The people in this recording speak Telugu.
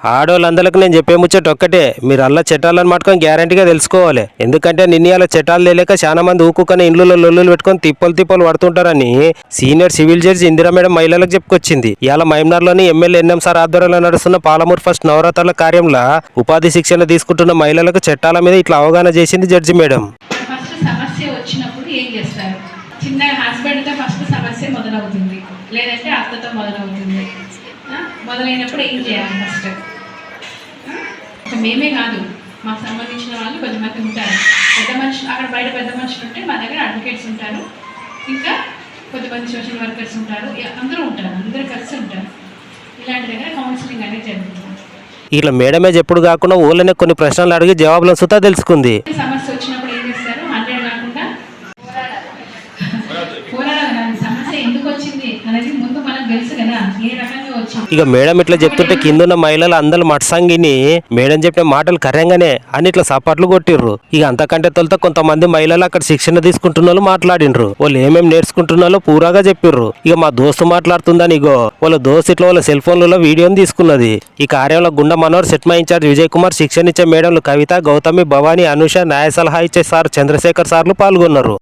ఆడోళ్ళందరికి నేను చెప్పే ముచ్చట ఒక్కటే. మీరు అల్ల చట్టాలను మట్టుకొని గ్యారంటీగా తెలుసుకోవాలి. ఎందుకంటే నిన్నయాల చట్టాలు తెలియక చాలా మంది ఊకుకొని ఇండ్లలో లొల్లులు పెట్టుకొని తిప్పలు తిప్పలు పడుతుంటారని senior civil judge Indira madam మహిళలకు చెప్పుకొచ్చింది. ఇలా మైమ్నార్లోని ఎమ్మెల్యే ఎన్ఎం సార్ ఆధ్వర్యంలో నడుస్తున్న పాలమూరు ఫస్ట్ నవరాత్రుల కార్యంలో ఉపాధి శిక్షణ తీసుకుంటున్న మహిళలకు చట్టాల మీద ఇట్లా అవగాహన చేసింది జడ్జి మేడం. చిన్న హస్బెండ్తో ఫస్ట్ సమస్య మొదలవుతుంది. లేదంటే అత్తతో మొదలవుతుంది. మొదలైనప్పుడు ఏం చేయాలి ఫస్ట్? మేమే కాదు మాకు సంబంధించిన వాళ్ళు కొంతమంది ఉంటారు. పెద్ద మనుషులు అక్కడ బయట పెద్ద మనుషులు ఉంటే మా దగ్గర అడ్వకేట్స్ ఉంటారు. ఇంకా కొంతమంది సోషల్ వర్కర్స్ ఉంటారు. అందరూ ఉంటారు అందరూ కలిసి ఉంటారు. ఇలాంటి దగ్గర కౌన్సిలింగ్ అనేది జరుగుతుంది. ఇట్లా మేడమే చెప్పుడు కాకుండా ఊళ్ళనే కొన్ని ప్రశ్నలు అడిగి జవాబులను సుతా తెలుసుకుంది. సమస్య వచ్చినప్పుడు అనేది ముందు మనకు తెలుసు కదా ఏ రకంగా వచ్చింది ఇక మేడం ఇట్లా చెప్తుంటే కిందున్న మహిళలు అందరు మట్సంగిని మేడం చెప్పిన మాటలు కర్యంగానే అని ఇట్లా సపాట్లు కొట్టిర్రు. ఇక అంతకంటే తొలుత కొంతమంది మహిళలు అక్కడ శిక్షణ తీసుకుంటున్న వాళ్ళు మాట్లాడిండ్రు. వాళ్ళు ఏమేమి నేర్చుకుంటున్నారో పూరాగా చెప్పిర్రు. ఇక మా దోస్తు మాట్లాడుతుందని ఇగో వాళ్ళ దోస్తు ఇట్లా వాళ్ళ సెల్ ఫోన్లలో వీడియోని తీసుకున్నది. ఈ కార్యంలో గుండా మనోహర్ సెట్మా ఇన్ఛార్జ్ విజయ్ కుమార్ శిక్షణ ఇచ్చే మేడంలు కవిత గౌతమి భవానీ అనుష న్యాయ సలహా ఇచ్చే సార్ చంద్రశేఖర్ సార్లు పాల్గొన్నారు.